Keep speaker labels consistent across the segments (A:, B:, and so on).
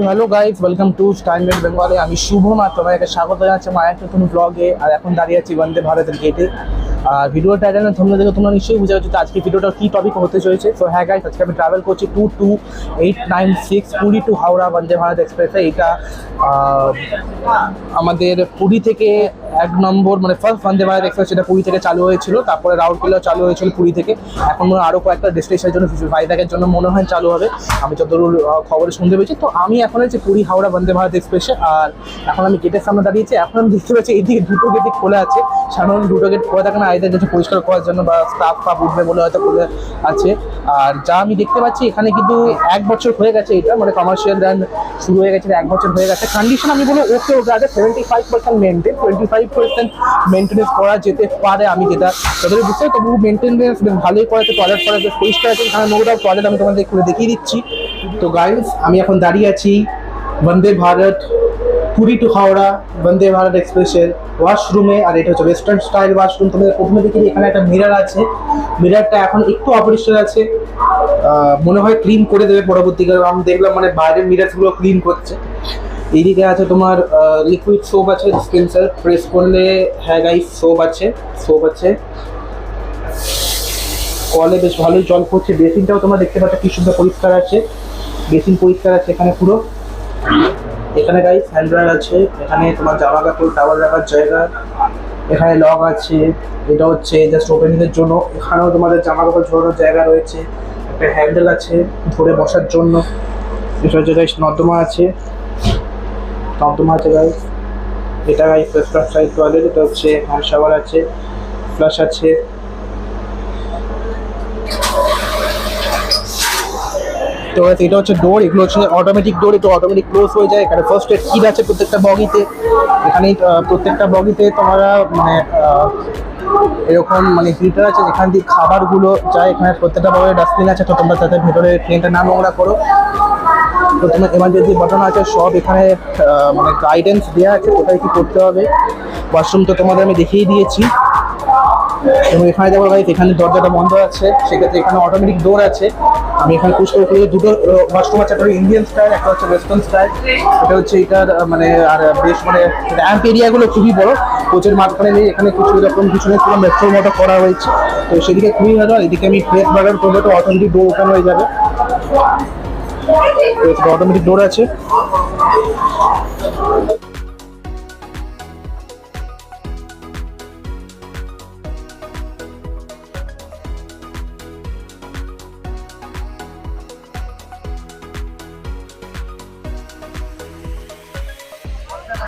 A: তো hello guys welcome to standard বেঙ্গলে আমি শুভম আর তোমাকে স্বাগত জানাচ্ছি আমার একটা নতুন ব্লগে আর এখন দাঁড়িয়ে আছি বন্দে ভারতের গেটে আর ভিডিও টাইটেলের তোমরা দেখে তোমরা নিশ্চয়ই বুঝে গেছো আজকে ভিডিওটা কী টপিক হতে চলেছে। তো হ্যাঁ গাইজ আজকে আমি ট্রাভেল করছি two two eight nine six Puri to Howrah Vande Bharat এক্সপ্রেসে এটা আমাদের পুরী থেকে এক নম্বর মানে ফার্স্ট বন্দে ভারত এক্সপ্রেস সেটা পুরী থেকে চালু হয়েছিল, তারপরে রাউরকেলা চালু হয়েছিল পুরী থেকে। এখন মনে আরও কয়েকটা ডেস্টিনেশনের জন্য ভাইজাগের জন্য মনে হয় চালু হবে। আমি যতদূর খবরে শুনতে পেয়েছি। তো আমি এখন হচ্ছে পুরী হাওড়া বন্দে ভারত এক্সপ্রেসে আর এখন আমি গেটের সামনে দাঁড়িয়েছি। এখন আমি দেখতে পাচ্ছি এইদিকে দুটো গেটই খোলা আছে। সাধারণত দুটো গেট খোলা থাকে না আইদের কিছু পরিষ্কার করার জন্য বা স্টাফ ফাফ উঠবে বলে হয়তো খোলা আছে। আর যা আমি দেখতে পাচ্ছি, এখানে কিন্তু এক বছর হয়ে গেছে এটা মানে কমার্শিয়াল রান শুরু হয়ে গেছে, এক বছর হয়ে গেছে। কন্ডিশন আমি বলব ওকে ওকে আছে seventy five percent maintain twenty five percent maintenance করা যেতে পারে আমি যেটা যতটুকু বুঝতে পারি। তবু মেনটেনেন্স বেশ ভালোই করা আছে টয়লেট করা আছে পরিষ্কার আছে, এখানে নোংরা টয়লেট আমি তোমাদের খুলে দেখিয়ে দিচ্ছি। তো গাইজ আমি এখন দাঁড়িয়ে আছি বন্দে ভারত পুরী টু হাওড়া, বন্দে ভারত এক্সপ্রেসের ওয়াশরুমে আর এটা হচ্ছে ওয়েস্টার্ন স্টাইল ওয়াশরুম তোমাদের প্রথমে দেখি এখানে একটা মিরার আছে। মিরারটা এখন একটু অপরিষ্কার আছে। মনে হয় ক্লিন করে দেবে পরবর্তীকালে। আমি দেখলাম মানে বাইরের মিরারগুলো ক্লিন করছে। এইদিকে আছে তোমার লিকুইড সোপ আছে স্কিনসার প্রেস করলে হ্যাঁ গাইস সোপ আছে সোপ আছে। কলে বেশ ভালোই জল পড়ছে। বেসিনটাও তোমরা দেখতে পাচ্ছ কি সুন্দর পরিষ্কার আছে। বেসিন পরিষ্কার আছে এখানে পুরো। এখানে গাইস হ্যান্ড ড্রায়ার আছে, এখানে তোমার জামা কাপড় টাওয়াল রাখার জায়গা, এখানে লক আছে, এটা হচ্ছে জাস্ট ওপেনিংয়ের জন্য, এখানেও তোমাদের জামা কাপড় ঝোলানোর জায়গা রয়েছে, একটা হ্যান্ডেল আছে ধরে বসার জন্য, এটা হচ্ছে গাইস নর্দমা আছে নর্দমা আছে গাইস এটা গাইস ওয়েস্টার্ন সাইড টয়লেট এটা হচ্ছে হ্যান্ড শাওয়ার আছে ফ্লাশ আছে। তো guys, এটা হচ্ছে ডোর এগুলো হচ্ছে অটোমেটিক ডোর এটা অটোমেটিক ক্লোজ হয়ে যায়। এখানে ফার্স্ট এড কিট আছে প্রত্যেকটা বগিতে। এখানে প্রত্যেকটা বগিতে তোমরা মানে এরকম মানে ফিল্টার আছে যেখান দিয়ে খাবারগুলো যায়। এখানে প্রত্যেকটা বগিতে ডাস্টবিন আছে তো তোমরা তাদের ভেতরে ট্রেনটা না নোংরা করো। তো তোমার এমার্জেন্সি বাটন আছে সব এখানে মানে গাইডেন্স দেওয়া আছে কোথায় কি করতে হবে। ওয়াশরুম তো তোমাদের আমি দেখিয়ে দিয়েছি। এবং এখানে যাব ভাই এখানে দরজাটা বন্ধ আছে সেক্ষেত্রে এখানে অটোমেটিক ডোর আছে। আমি এখানে পুশ করে ফেলি দুটো ওয়াশরুম আছে একটা ইন্ডিয়ান স্টাইল একটা হচ্ছে ওয়েস্টার্ন স্টাইল এটা হচ্ছে এটার মানে আর বেশ মানে র্যাম্প এরিয়াগুলো খুবই বড়। কোচের মাঝখানে নেই, এখানে কিছু এরকম পিছনে পুরো মেট্রোর মতো করা হয়েছে। তো সেদিকে খুবই ভালো এদিকে আমি ফ্রেস বার্গার করব, তো অটোমেটিক ডোর ওপেন হয়ে যাবে। অটোমেটিক ডোর আছে।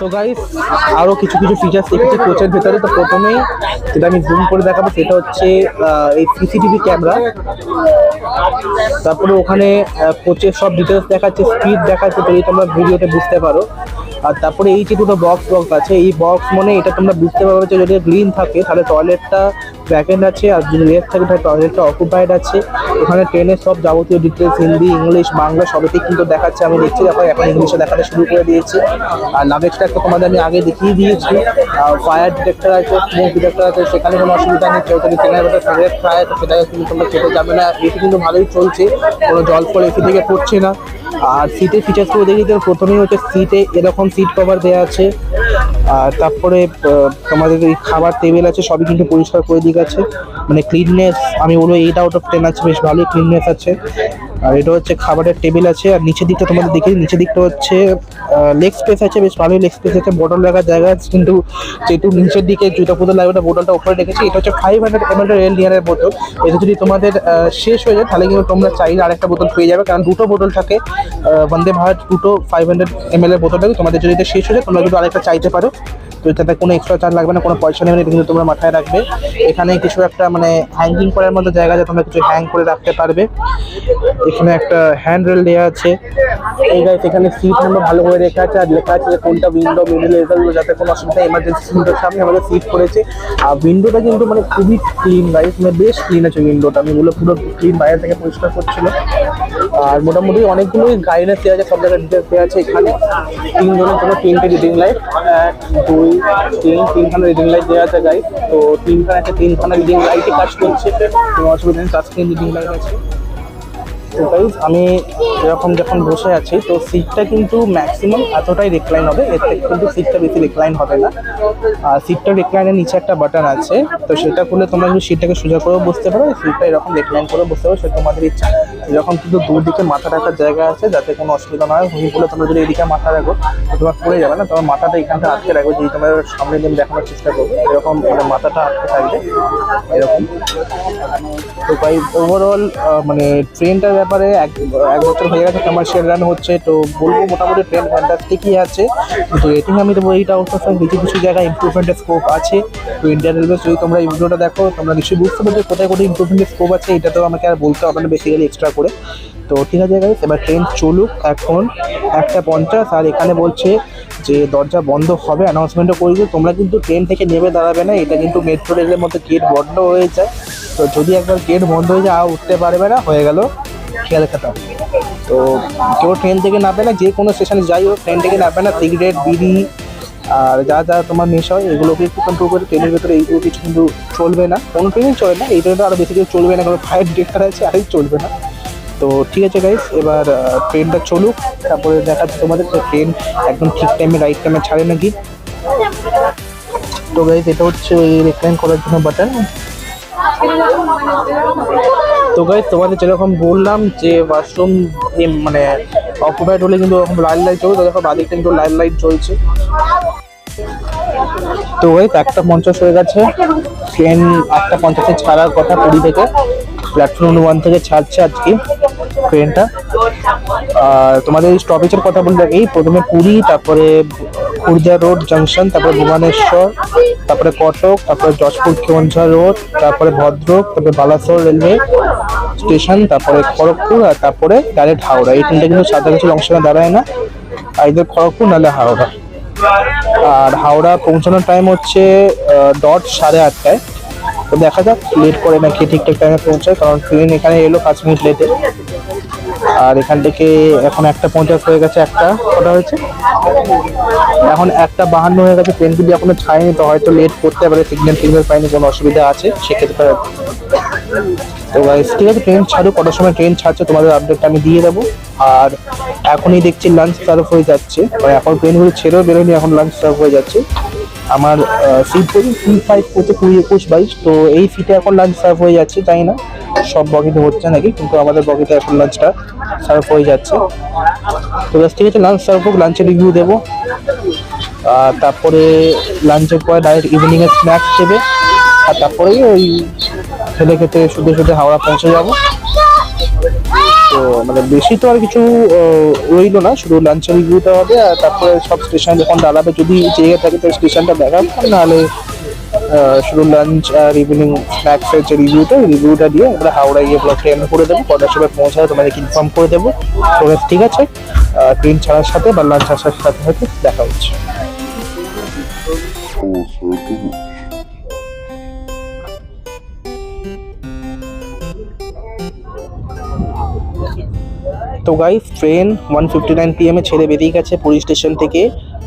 A: তো গাইস আরও কিছু কিছু ফিচার্স দেখেছি কোচের ভেতরে। তো প্রথমেই যেটা আমি জুম করে দেখাবো, সেটা হচ্ছে এই সিসিটিভি ক্যামেরা তারপরে ওখানে কোচের সব ডিটেলস দেখাচ্ছে স্পিড দেখাচ্ছে, তো তোমরা ভিডিওতে বুঝতে পারো। আর তারপরে এই যে দুটো বক্স বক্স আছে, এই বক্স মানে এটা তোমরা বুঝতে পারবে যে যদি গ্রিন থাকে, তাহলে টয়লেটটা ব্যাকেন্ড আছে আর যদি রেড থাকে, তাহলে টয়লেটটা অকুপাইড আছে। এখানে ট্রেনের সব যাবতীয় ডিটেলস হিন্দি ইংলিশ বাংলা সবেতেই কিন্তু দেখাচ্ছে, আমি দেখছি, দেখো, এখন ইংলিশে দেখাতে শুরু করে দিয়েছে। আর লাগেজটা তো তোমাদের আমি আগে দেখিয়ে দিয়েছি। ফায়ার ডিটেক্টর আছে স্মোক ডিটেক্টর আছে, সেখানে কোনো অসুবিধা নেই, কেউ যদি ট্রেনের ভেতরে সিগারেট খায় সেটাকে কিন্তু তোমরা খেতে যাবে না। এটি কিন্তু ভালোই চলছে, কোনো জল ফল এসি থেকে পড়ছে না। আর সিটের ফিচার্সগুলো দেখি তো, প্রথমেই হচ্ছে সিটে এরকম সিট কভার দেওয়া আছে। আর তারপরে তোমাদের খাবার টেবিল আছে, সবই কিন্তু পরিষ্কার করে দিক আছে। মানে ক্লিননেস আমি বলব এইট আউট অফ টেন আছে, বেশ ভালোই ক্লিননেস আছে। আর এটা হচ্ছে খাবারের টেবিল আছে, আর নিচের দিকটা তোমাদের দেখি নিচের দিকটা হচ্ছে লেগ স্পেস আছে, বেশ ভালোই লেগ স্পেস আছে বোতল রাখার জায়গা আছে, কিন্তু যেহেতু নিচের দিকে জুতা পুতো লাগবে ওটা বোটলটা ওপরে রেখেছি। এটা হচ্ছে five hundred M L rail বোতল এটা যদি তোমাদের শেষ হয়ে যায়, তাহলে কিন্তু তোমরা চাইলে আরেকটা বোতল পেয়ে যাবে, কারণ দুটো বোতল থাকে বন্দে ভারত দুটো ফাইভ হান্ড্রেড এম এল এর বোতল থাকে। তোমাদের যদি এটা শেষ হয়ে যায়, তোমরা কিন্তু আরেকটা চাইতে পারো। তো এটাতে কোনো এক্সট্রা চার্জ লাগবে না, কোনো পয়সা নেবে না কিন্তু তোমরা মাথায় রাখবে। এখানে কিছু একটা মানে হ্যাঙ্গিং করার মতো জায়গা আছে, তোমরা কিছু হ্যাং করে রাখতে পারবে। এখানে একটা হ্যান্ড রেল দেওয়া আছে। এই গাইস এখানে সিট নাম্বার ভালো করে রেখা আছে আর লেখা আছে কোনটা উইন্ডো মিডিল এগুলো যাতে কোনো অসুবিধা এমার্জেন্সি উইন্ডোর সামনে আমাদের সিট করেছে আর উইন্ডোটা কিন্তু মানে খুবই ক্লিন গাইস মানে বেশ ক্লিন আছে উইন্ডোটা আমি বলে পুরো ক্লিন বাইরে থেকে পরিষ্কার করছিল আর মোটামুটি অনেকগুলোই গাইডেন্স দেওয়া আছে, সব জায়গায় ডিটেলস দেওয়া আছে এখানে। তিনজনের জন্য তিনটে রিডিং লাইট এক, দুই, তিন, তিনখানা রিডিং লাইট দেওয়া আছে গাইস তো তিনখানা আছে, তিনখানা রিডিং লাইটে কাজ করছে। কোনো অসুবিধা নেই স্ক্রিন রিডিং লাইট আছে। তো গাইজ আমি এরকম যখন বসে আছি, তো সিটটা কিন্তু ম্যাক্সিমাম এতটাই রিক্লাইন হবে, এর থেকে কিন্তু সিটটা বেশি রিক্লাইন হবে না। আর সিটটা রিক্লাইনের নিচে একটা বাটন আছে, তো সেটা করলে তোমরা যদি সিটটাকে সোজা করেও বসতে পারো সিটটা এরকম রিক্লাইন করে বসতে পারো সেটা তোমাদের ইচ্ছা। এরকম কিন্তু দুদিকে মাথা রাখার জায়গা আছে, যাতে কোনো অসুবিধা না হয় হুই বলে তোমরা যদি এদিকে মাথা রাখো তো তোমার পড়ে যাবে না তোমার মাথাটা এখানটা আটকে রাখবে যদি তোমার সামনে দিন দেখানোর চেষ্টা করবে। এরকম মানে মাথাটা আটকে থাকবে, এরকম। তো ভাই ওভারঅল মানে ট্রেনটার ব্যাপারে এক বছর হয়ে গেছে কমার্শিয়াল রান হচ্ছে। তো বলব মোটামুটি ট্রেন ফ্যান্টাস্টিকই আছে। কিন্তু রেটিং আমি দেবো এইটা অবশ্য কিছু কিছু জায়গায় ইমপ্রুভমেন্টের স্কোপ আছে। তো ইন্ডিয়ান রেলওয়ে যদি তোমরা এই ভিডিওটা দেখো, তোমরা নিশ্চয়ই বুঝতে পারছ কোথায় কোথায় ইমপ্রুভমেন্টের স্কোপ আছে। এটা তো আমাকে আর বলতে হবে না বেসিক্যালি এক্সট্রা করে। তো ঠিক আছে গাইস এবার ট্রেন চলুক এখন একটা পঞ্চাশ। আর এখানে বলছে যে দরজা বন্ধ হবে অ্যানাউন্সমেন্টও করে দিও তোমরা কিন্তু ট্রেন থেকে নেমে দাঁড়াবে না। এটা কিন্তু মেট্রো রেলের মধ্যে গেট বন্ধ হয়ে যায়। তো যদি একবার গেট বন্ধ হয়ে যায়, আর উঠতে পারবে না, হয়ে গেল। খেয়াল খাতাম তো কেউ ট্রেন থেকে নামবে না যে কোনো স্টেশনে যাই হোক ট্রেন থেকে নামবে না সিগারেট বিড়ি, আর যা যা তোমার নেশা হয়, এগুলোকে একটু কন্ট্রোল করে ট্রেনের ভেতরে এইগুলো কিছু কিন্তু চলবে না। কোনো ট্রেনই চলে না, এই ট্রেনটা আরও বেশি কিছু চলবে না কারণ ফায়ার ব্রেকার আছে আরই চলবে না। তো ঠিক আছে গাইস এবার ট্রেনটা চলুক, তারপরে দেখাচ্ছি তোমাদের যে ট্রেন একদম ঠিক টাইমে রাইট টাইমে ছাড়ে নাকি। তো গাইস এটা হচ্ছে ওই রিক্লাইন করার জন্য বাটন তো গাইস তোমাদের যেরকম বললাম যে ওয়াশরুম মানে অকুপাইড হলে কিন্তু ওরকম লাইট লাইট চলবে তো দেখো বাদিক কিন্তু লাইট লাইট চলছে তো ওই একটা পঞ্চাশ হয়ে গেছে। ট্রেন একটা পঞ্চাশে ছাড়ার কথা পুরী থেকে। প্ল্যাটফর্ম ওয়ান থেকে ছাড়ছে আজকে ট্রেনটা আর তোমাদের স্টপেজের কথা বলতে এই প্রথমে পুরী, তারপরে খুর্জা রোড জাংশন তারপরে ভুবনেশ্বর, তারপরে কটক, তারপরে যশপুর কেওনঝা রোড তারপরে ভদ্রক, তারপরে বালাসোর রেলওয়ে স্টেশন, তারপরে খড়গপুর আর তারপরে ডাইরেক্ট হাওড়া। এই ট্রেনটা কিন্তু সাঁতারগাছির অংশে দাঁড়ায় না। আইদের খড়গপুর, নাহলে হাওড়া। আর হাওড়া পৌঁছানোর টাইম হচ্ছে ডট সাড়ে আটটায়। তো দেখা যাক লেট করে নাকি ঠিকঠাক টাইমে পৌঁছায়, কারণ ট্রেন এখানে এলো পাঁচ মিনিট লেটে আর এখান থেকে এখন একটা পঞ্চাশ হয়ে গেছে, একটা কটা হয়েছে? এখন একটা বাহান্ন হয়ে গেছে ট্রেন যদি এখনও ছাড়েনি, তো হয়তো লেট করতে পারে সিগন্যাল টিগন্যাল পাইনি, কোনো অসুবিধা আছে, সেক্ষেত্রে তো ঠিক আছে ট্রেন ছাড়ুক কটার সময় ট্রেন ছাড়ছে, তোমাদের আপডেটটা আমি দিয়ে দেবো। আর এখনই দেখছি লাঞ্চ সার্ভ হয়ে যাচ্ছে। মানে এখন ট্রেনগুলো ছেড়েও বেরোয়নি, এখন লাঞ্চ সার্ভ হয়ে যাচ্ছে। আমার সিট পর্যন্ত থ্রি ফাইভ করতে কুড়ি একুশ বাইশ, তো এই সিটে এখন লাঞ্চ সার্ভ হয়ে যাচ্ছে তাই না, সব বগিতে হচ্ছে নাকি, কিন্তু আমাদের বগিতে এখন লাঞ্চটা সার্ভ হয়ে যাচ্ছে। তো ব্যাস ঠিক আছে লাঞ্চ সার্ভ হোক লাঞ্চের রিভিউ দেবো। তারপরে লাঞ্চের পরে ডাইরেক্ট ইভিনিং এর স্ন্যাক্স দেবে। আর তারপরেই ওই খেতে খেতে শুধু শুধু হাওড়া পৌঁছে যাব। তো মানে বেশি তো আর কিছু রইল না শুধু লাঞ্চের রিভিউটা হবে আর তারপরে সব স্টেশন যখন দাঁড়াবে যদি জায়গা থাকে তো স্টেশনটা দেখাবো নাহলে শুধু লাঞ্চ আর ইভিনিং স্ন্যাক্সের যে রিভিউটা রিভিউটা দিয়ে আমরা হাওড়া গিয়ে ব্লক ট্রেন করে দেবো কটার সময় পৌঁছায় তোমাদেরকে ইনফর্ম করে দেবো। তো ঠিক আছে ট্রেন ছাড়ার সাথে বা লাঞ্চ আসার সাথে সাথে দেখা হচ্ছে। তো guys train one fifty nine পিএমে ছেড়ে বেরিয়ে গেছে পুরী স্টেশন থেকে।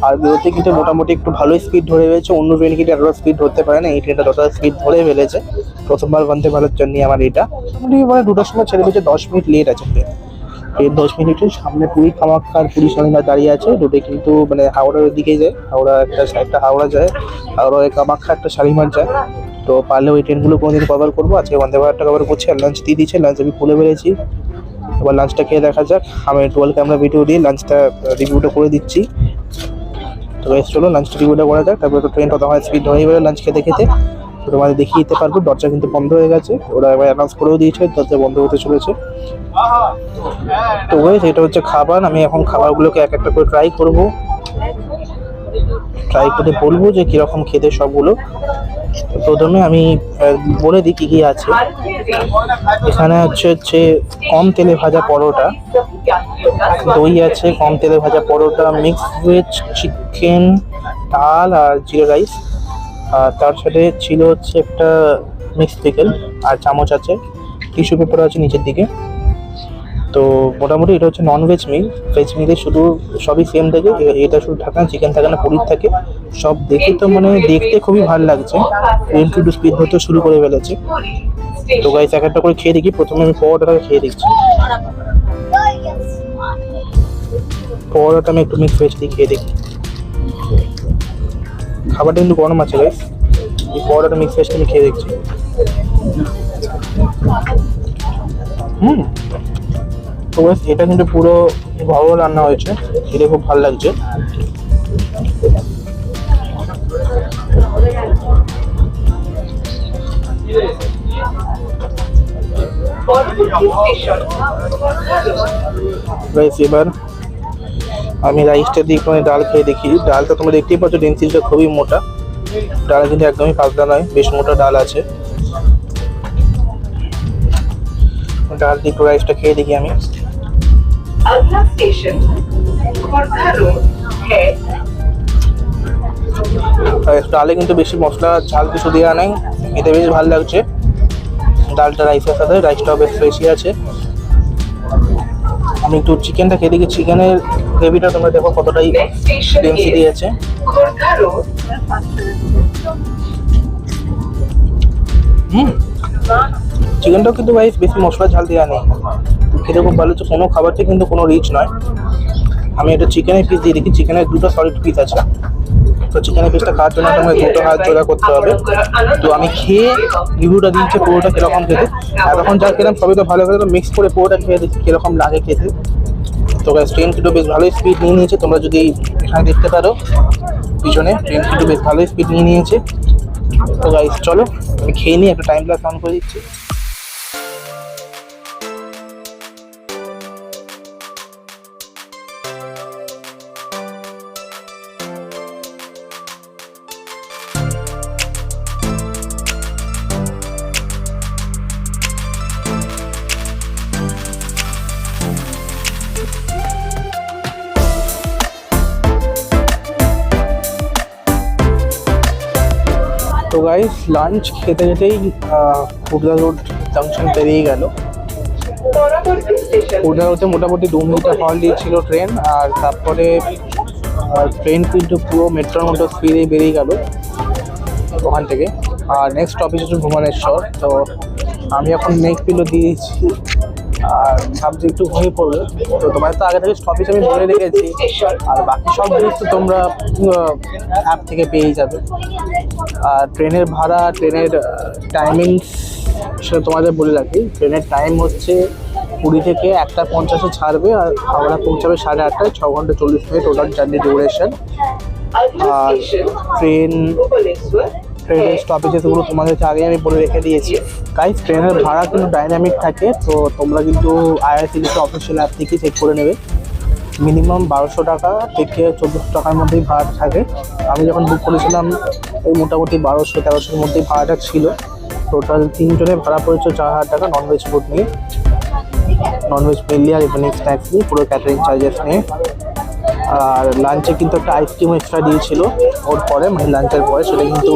A: আর বেরোতে কিন্তু মোটামুটি একটু ভালোই স্পিড ধরে রয়েছে। অন্য ট্রেন কিন্তু এতটা স্পিড ধরতে পারে না। এই ট্রেনটা যতটা স্পিড ধরে ফেলেছে, প্রথমবার বন্দে ভারত জন্য আমার এটা। মানে দুটোর সময় ছেড়ে দিয়েছে, দশ মিনিট লেট আছে ট্রেন ট্রেন দশ মিনিটের সামনে পুরী আর পুরী স্বামীরা দাঁড়িয়ে আছে। দুটো কিন্তু মানে হাওড়ার দিকে যায়, হাওড়া একটা একটা হাওড়া যায়, হাওড়া কামাখ্যা একটা শালিমার যায়। তো পারলে ওই ট্রেনগুলো কোনোদিন কভার করব। আজকে বন্দে ভারতটা কভার করছি আর লাঞ্চ দিয়ে দিচ্ছে লাঞ্চ আমি খুলে বেড়েছি এবার লাঞ্চটা খেয়ে দেখা যাক। আমি টুয়েলভ ক্যামেরা ভিডিও দিয়ে লাঞ্চটা রিভিউটা করে দিচ্ছি। তো বেশ চলো লাঞ্চটা রিভিউটা করা যাক। তারপরে তো ট্রেন কত হয় স্পিড হয়ে যাবে লাঞ্চ খেতে খেতে। তোমাদের দেখিয়ে দিতে পারব, দরজা কিন্তু বন্ধ হয়ে গেছে। ওরা এবার অ্যানাউন্স করেও দিয়েছে, দরজা বন্ধ হতে চলেছে। তো ওই এটা হচ্ছে খাবার। আমি এখন খাবারগুলোকে এক একটা করে ট্রাই করব। ট্রাই করে বলব যে কীরকম খেতে সবগুলো। প্রথমে আমি বলে দিই কী কী আছে। এখানে হচ্ছে হচ্ছে কম তেলে ভাজা পরোটা, দই আছে, কম তেলে ভাজা পরোটা মিক্স ভেজ চিকেন ডাল আর জিরা রাইস আর তার সাথে ছিল হচ্ছে একটা মিক্স পিকেল আর চামচ আছে টিস্যু পেপার আছে নিচের দিকে। তো মোটামুটি এটা হচ্ছে নন ভেজ মিল ভেজ মিলে শুধু সবই সেম থাকে এটা শুধু থাকে না চিকেন থাকে না, পনির থাকে। সব দেখে তো মানে দেখতে খুবই ভালো লাগছে। স্পিড হতে শুরু করে ফেলেছে। তো গাইস এক একটা করে খেয়ে দেখি। প্রথমে আমি পরোটাটাকে খেয়ে দেখছি। পরোটাটা আমি একটু মিক্স ভেজ দিয়ে খেয়ে দেখি। খাবারটা কিন্তু গরম আছে গাইস এই পরোটাটা মিক্স ভেজটা আমি খেয়ে দেখছি। হুম। তো এটা কিন্তু পুরো ভালো রান্না হয়েছে। খেতে খুব ভালো লাগছে। এবার আমি রাইসটা দিয়ে কোনো ডাল খেয়ে দেখি। ডালটা তোমরা দেখতেই পাচ্ছ ডেন্সিলটা খুবই মোটা। ডাল কিন্তু একদমই পাতলা নয়, বেশ মোটা ডাল আছে। ডাল দিয়ে একটু রাইসটা খেয়ে দেখি আমি।
B: अगला स्टेशन खोर्धा रोड है
A: আর ডালে কিন্তু বেশি মশলা ঝাল কিছু দেওয়া নেই খেতে বেশ ভালো লাগছে ডালটা রাইসের সাথে রাইসটাও বেশ ফ্রেশই আছে আমি একটু চিকেনটা খেয়ে দেখি চিকেনের গ্রেভিটা তোমরা দেখো কতটাই
B: नेक्स्ट स्टेशन
A: ডেন্সিটি
B: is
A: আছে
B: खोर्धा रोड
A: হুম চিকেনটাও কিন্তু ভাই বেশি মশলা ঝাল দেওয়া নেই খেতে খুব ভালো হচ্ছে কোনো খাবারতে কিন্তু কোনো রিচ নয়। আমি একটা চিকেনের পিস দিয়ে দেখি চিকেনের দুটো সলিড পিস আছে। তো চিকেনের পিসটা খাওয়ার জন্য তোমাকে দুটো হাত জোড়া করতে হবে। তো আমি খেয়ে রিভিউটা দিচ্ছি, পুরোটা কীরকম খেতে। এতক্ষণ যা খেলাম, সবই তো ভালো করে মিক্স করে পুরোটা খেয়ে দেখি কীরকম লাগে খেতে। তো ট্রেন কিন্তু বেশ ভালোই স্পিড নিয়ে নিয়েছে। তোমরা যদি এখানে দেখতে পারো, পিছনে ট্রেন কিন্তু বেশ ভালোই স্পিড নিয়ে নিয়েছে। তো গাইস চলো, আমি খেয়ে নিই একটা টাইম প্লাস অন করে দিচ্ছি। গাইস লাঞ্চ খেতে খেতেই খুবলা রোড জাংশন পেরিয়ে গেল।
B: পরবর্তী
A: রোডে মোটামুটি দু মিনিটে হল দিয়েছিল ট্রেন আর তারপরে ট্রেন কিন্তু পুরো মেট্রোর মতো স্পিডে বেরিয়ে গেল ওখান থেকে। আর নেক্সট স্টপেজ হচ্ছে ভুবনেশ্বর। তো আমি এখন নেক্সট পিলো দিয়েছি। আর ভাবছি একটু ঘুমিয়ে পড়বে। তো তোমার তো আগে থেকে স্টপিস আমি বলে রেখেছি। আর বাকি সব জিনিস তো তোমরা অ্যাপ থেকে পেয়েই যাবে। আর ট্রেনের ভাড়া, ট্রেনের টাইমিংস সেটা তোমাদের বলে রাখি। ট্রেনের টাইম হচ্ছে কুড়ি থেকে একটা পঞ্চাশে ছাড়বে আর আমরা পৌঁছাবে সাড়ে আটটায়, ছ ঘণ্টা চল্লিশ মিনিট টোটাল জার্নি ডিউরেশন আর ট্রেন ট্রেনের স্টপেজেসগুলো তোমাদেরকে আগে আমি বলে রেখে দিয়েছি। গাইস ট্রেনের ভাড়া কিন্তু ডাইনামিক থাকে তো তোমরা কিন্তু আইআরসিটিসি অফিসিয়াল অ্যাপ থেকে চেক করে নেবে। মিনিমাম বারোশো টাকা থেকে চোদ্দোশো টাকার মধ্যেই ভাড়া থাকে। আমি যখন বুক করেছিলাম ওই মোটামুটি বারোশো তেরোশোর মধ্যেই ভাড়াটা ছিল। টোটাল তিনজনের ভাড়া পড়েছে চার হাজার টাকা ননভেজ ফুড নিয়ে। ননভেজ মিললি আর ইভিনিং স্ন্যাক্স নিয়ে পুরো ক্যাটারিং চার্জেস নিয়ে। আর লাঞ্চে কিন্তু একটা আইসক্রিম এক্সট্রা দিয়েছিল। ওর পরে মানে লাঞ্চের পরে সেটা কিন্তু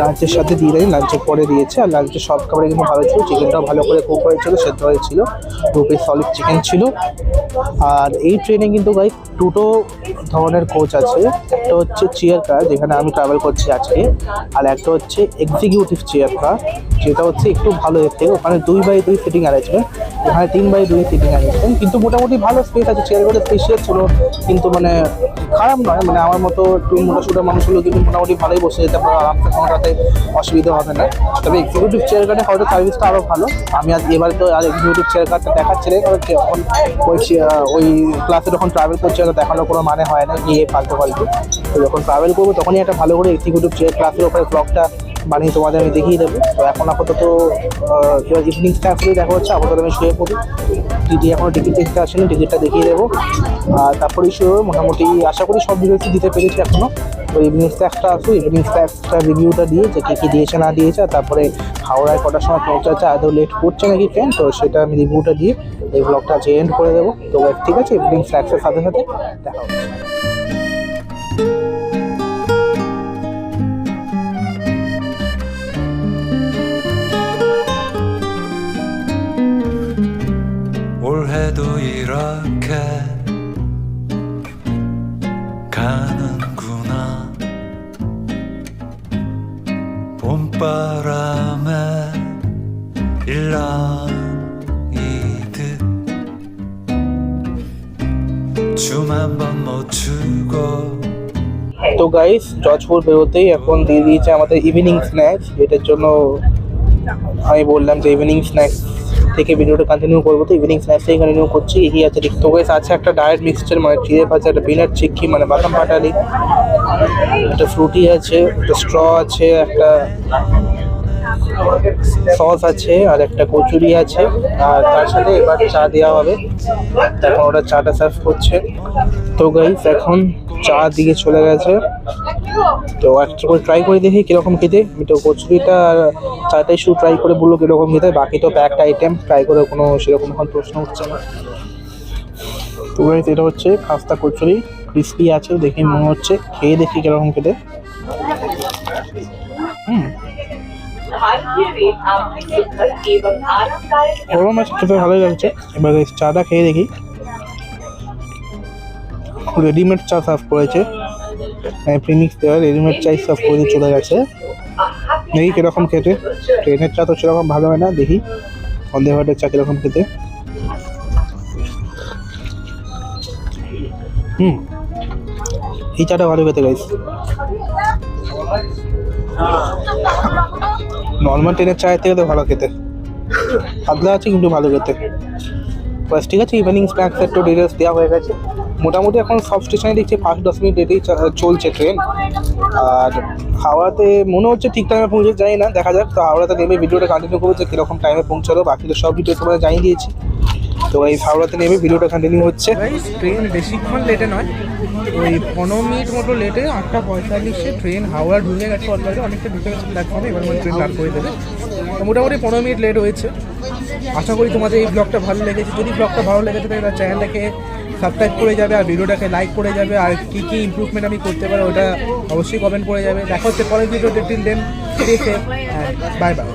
A: লাঞ্চের সাথে দিয়ে দেয় লাঞ্চের পরে দিয়েছে। আর লাঞ্চের সব খাবারে কিন্তু ভালো ছিল। চিকেনটাও ভালো করে কুক হয়েছিল, সেদ্ধ হয়েছিল। পিস সলিড চিকেন ছিল। আর এই ট্রেনে কিন্তু গাই দুটো ধরনের কোচ আছে। একটা হচ্ছে চেয়ার কার যেখানে আমি ট্রাভেল করছি আজকে। আর একটা হচ্ছে এক্সিকিউটিভ চেয়ার কার যেটা হচ্ছে একটু ভালো দেখতে ওখানে দুই বাই দুই সিটিং অ্যারেঞ্জমেন্ট এখানে তিন বাই দুই সিটিং অ্যারেঞ্জমেন্ট কিন্তু মোটামুটি ভালো স্পেস আছে। চেয়ারগুলো স্পেশিয়াল ছিল। কিন্তু মানে খারাপ নয়। মানে আমার মতো একটু মোটা সোটা মানুষগুলো কিন্তু মোটামুটি ভালোই বসে যেতে পারো। আরামসে কোনোটাতে অসুবিধা হবে না। তবে এক্সিকিউটিভ চেয়ার কার্ডে হয়তো সার্ভিসটা আরও ভালো। আমি আজ এবার তো আর এক্সিকিউটিভ চেয়ার কার্ডটা দেখাচ্ছি না কারণ যখন ওই ওই ক্লাসে যখন ট্রাভেল করছি, তো দেখানোর কোনো মানে হয় না। গিয়ে ফালতু ফালতু। তো যখন ট্রাভেল করব, তখনই একটা ভালো করে এক্সিকিউটিভ চেয়ার ক্লাসের ওপরে ব্লগটা বানিয়ে তোমাদের আমি দেখিয়ে দেবো। তো এখন আপাতত ইভিনিং স্ন্যাক্সগুলো দেখা হচ্ছে, আপাতত আমি শুয়ে পড়ি। টিটি এখনও টিকিট দেখতে আসেনি, টিকিটটা দেখিয়ে দেবো। আর তারপরে শুয়ে মোটামুটি আশা করি সব ডিটেলস দিতে পেরেছি এখনও তো ইভিনিং স্ন্যাক্সটা আসুক ইভিনিং স্ন্যাক্সটা রিভিউটা দিয়ে যে কী কী দিয়েছে, না দিয়েছে তারপরে হাওড়ায় কটার সময় পৌঁছাচ্ছে, আদৌ লেট করছে নাকি ট্রেন তো সেটা আমি রিভিউটা দিয়ে এই ব্লগটা আজকে এন্ড করে দেবো। তো ঠিক আছে ইভিনিং স্ন্যাক্সের সাথে সাথে দেখা হচ্ছে।
C: 그래도 이렇게 가는구나. 봄바람에 일랑이듯 춤 추고
A: তো গাইস জজপুর বেরোতেই এখন দিয়ে দিয়েছে আমাদের ইভিনিং স্ন্যাক্স এটার জন্য আমি বললাম যে ইভিনিং স্ন্যাক্স থেকে ভিডিওটা কন্টিনিউ করব। তো ইভিনিং স্ন্যাক্স থেকে কন্টিনিউ করছি। এই আছে তো তোকে আছে একটা ডায়েট মিক্সচার মানে চিড়ে ভাজা, একটা বিনার চিক্কি মানে বাদাম পাটালি। একটা ফ্রুটি আছে, একটা স্ট্র আছে, একটা সস আছে, আর একটা কচুরি আছে, আর তার সাথে এবার চা দেওয়া হবে। এখন ওরা চাটা সার্ভ করছে। তো গাইস এখন চা দিয়ে চলে গেছে। তো একটা করে ট্রাই করে দেখি কীরকম খেতে। আমি তো কচুরিটা চাটাই শুধু ট্রাই করে বলল কীরকম খেতে। বাকি তো প্যাকড আইটেম ট্রাই করে কোনো সেরকম এখন প্রশ্ন হচ্ছে না। তো গাইস এটা হচ্ছে খাস্তা কচুরি। ক্রিস্পি আছে, দেখে মনে হচ্ছে। খেয়ে দেখি কীরকম খেতে। হুম। গরম আছে খেতে ভালোই লাগছে। এবার চাটা খেয়ে দেখি। রেডিমেড চা সার্ভ করেছে। প্রিমিক্স দেওয়া রেডিমেড চাই সার্ভ করে চলে গেছে। দেখি কীরকম খেতে। ট্রেনের চা তো সেরকম ভালো হয় না, দেখি। সন্ধ্যে ভাটের চা কীরকম খেতে। হুম। এই চাটা ভালো খেতে গাইস নর্মাল ট্রেনের চায়ের থেকে তো ভালো খেতে। আদলা আছে কিন্তু ভালো খেতে। বাস ঠিক আছে ইভিনিং স্ন্যাক্স একটু ডিটেলস দেওয়া হয়ে গেছে। মোটামুটি এখন সব স্টেশনে দেখছি পাঁচ, দশ মিনিট রেটেই চলছে ট্রেন আর হাওড়াতে মনে হচ্ছে ঠিক টাইমে পৌঁছে যাই না, দেখা যাক। তো হাওড়াতে নেমে ভিডিওটা কন্টিনিউ করব, যে কীরকম টাইমে পৌঁছালো। বাকি তো সব ভিডিও তোমরা জানিয়ে দিয়েছি। তো এই হাওড়াতে নেমে ভিডিওটা কন্টিনিউ হচ্ছে। ট্রেন বেশিক্ষণ লেটে নয়। ওই পনেরো মিনিট মতো লেটে আটটা পঁয়তাল্লিশে ট্রেন হাওড়া ঢুকে গেছে অলরেডি অনেকটা ঢুকে গেছে প্ল্যাটফর্মে এবার মানে ট্রেন দাঁড় করে দেবে। মোটামুটি পনেরো মিনিট লেট হয়েছে। আশা করি তোমাদের এই ব্লগটা ভালো লেগেছে। যদি ব্লগটা ভালো লেগেছে, তাহলে চ্যানেলটাকে সাবস্ক্রাইব করে যাবে, আর ভিডিওটাকে লাইক করে যাবে, আর কী কী ইমপ্রুভমেন্ট আমি করতে পারি, ওটা অবশ্যই কমেন্ট করে যাবে। দেখা হচ্ছে পরের ভিডিওতে টিল দেন বাই বাই